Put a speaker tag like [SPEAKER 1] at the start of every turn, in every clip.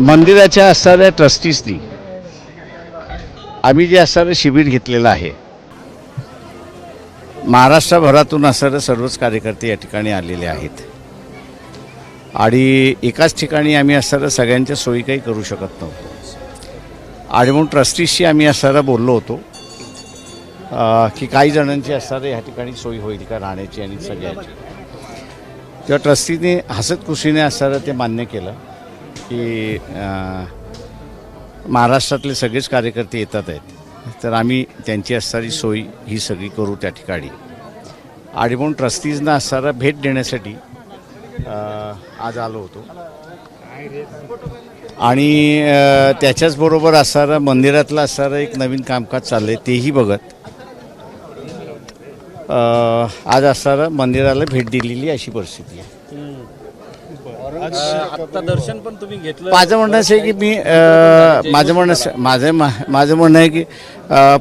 [SPEAKER 1] मंदिराच्या असणाऱ्या ट्रस्टीजनी आम्ही जे असणारं शिबिर घेतलेलं आहे महाराष्ट्रभरातून असणारे सर्वच कार्यकर्ते या ठिकाणी आलेले आहेत. आणि एकाच ठिकाणी आम्ही असणारं सगळ्यांच्या सोयी काही करू शकत नव्हतो. आणि म्हणून ट्रस्टीजशी आम्ही असणारा बोललो होतो की काही जणांची असणारे ह्या ठिकाणी सोयी होईल का राहण्याची आणि सगळ्याची. तेव्हा ट्रस्टीने हसत खुशीने असणारं ते मान्य केलं. की महाराष्ट्रातले सगळेच कार्यकर्ते येतात आहेत. तर आम्ही त्यांची असणारी सोय ही सगळी करू त्या ठिकाणी. आणि म्हणून ट्रस्टीजना असणारा भेट देण्यासाठी आज आलो होतो. आणि त्याच्याचबरोबर असणारं मंदिरातलं असणारं एक नवीन कामकाज चाललं आहे तेही बघत आज असणारं मंदिराला भेट दिलेली अशी परिस्थिती आहे.
[SPEAKER 2] आता दर्शन पण तुम्ही घेतलं.
[SPEAKER 1] माझं म्हणणं असं आहे की मी माझं म्हणणं माझं माझं म्हणणं आहे की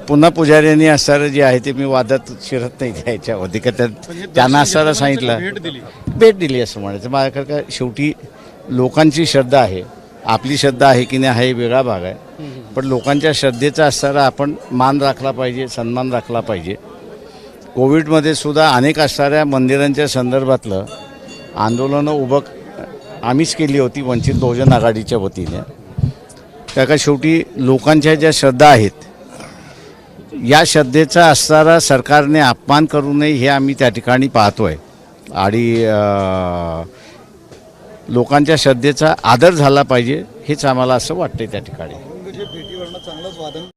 [SPEAKER 1] पुन्हा पुजाऱ्यांनी असणारं जे आहे ते मी वादात शिरत नाही त्याच्यावरती का त्या- त्यांना असणारं सांगितलं.
[SPEAKER 2] भेट दिली.
[SPEAKER 1] भेट दिली असं म्हणायचं. माझ्याकडे काय शेवटी लोकांची श्रद्धा आहे. आपली श्रद्धा आहे की नाही हा एक वेगळा भाग आहे. पण लोकांच्या श्रद्धेचा असणारा आपण मान राखला पाहिजे सन्मान राखला पाहिजे. कोविडमध्ये सुद्धा अनेक असणाऱ्या मंदिरांच्या संदर्भातलं आंदोलनं उभं आम्हीच केली होती वंचित बहुजन आघाडीच्या वतीने. त्या का शेवटी लोकांच्या ज्या श्रद्धा आहेत या श्रद्धेचा असणारा सरकारने अपमान करू नये हे आम्ही त्या ठिकाणी पाहतो आहे आणि लोकांच्या श्रद्धेचा आदर झाला पाहिजे हेच आम्हाला असं वाटतं त्या ठिकाणी.
[SPEAKER 2] भेटीवरनं चांगलंच वादन